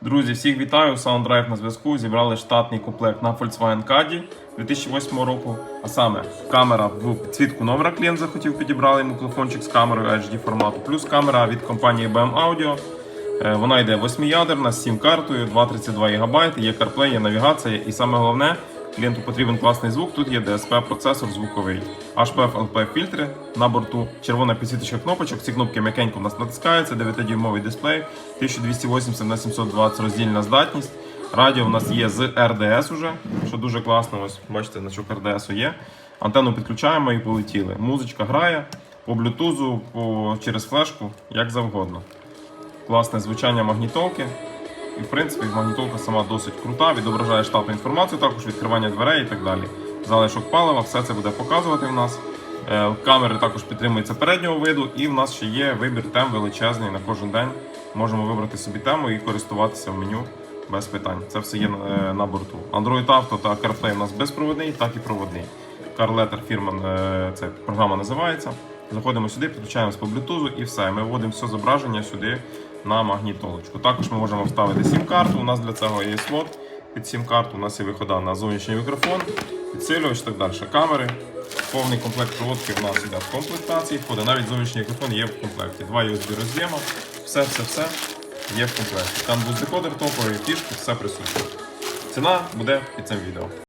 Друзі, всіх вітаю! SoundDrive на зв'язку. Зібрали штатний комплект на Volkswagen Caddy 2008 року. А саме камера в підсвітку номера клієнт захотів, підібрали йому телефончик з камерою HD формату, плюс камера від компанії BM Audio. Е, Вона йде 8-ядерна з 7 картою, 232 ГБ, є CarPlay, є навігація і саме головне, клієнту потрібен класний звук. Тут є DSP-процесор звуковий, HPF LP фільтри на борту, червона підсвіточка кнопочок. Ці кнопки м'якенько у нас натискаються, 9-дюймовий дисплей, 1280 на 720 роздільна здатність. Радіо у нас є з RDS уже, що дуже класно. Ось бачите, значок RDS є. Антенну підключаємо і полетіли. Музичка грає по блютузу, по... через флешку, як завгодно класне звучання магнітолки. І, в принципі, магнітолка сама досить крута, відображає штатну інформацію, також відкривання дверей і так далі. Залишок палива, все це буде показувати в нас. Е, Камери також підтримуються переднього виду, і в нас ще є вибір тем величезний на кожен день. Можемо вибрати собі тему і користуватися в меню без питань. Це все є е, на борту. Android Auto та CarPlay у нас безпровідний, так і проводний. CarLetter фірма е, це програма називається. Заходимо сюди, підключаємось по Bluetooth і все. Ми вводимо все зображення сюди на магнітолочку. Також ми можемо вставити сім-карту. У нас для цього є слот під сім-карту. У нас є вихода на зовнішній мікрофон, підсилювач і так далі. Камери. Повний комплект проводки у нас йде в комплектації. Входить навіть зовнішній мікрофон є в комплекті. Два USB роз'єма. Все, все, все є в комплекті. Там був декодер топовий, фішки, все присутнє. Ціна буде під цим відео.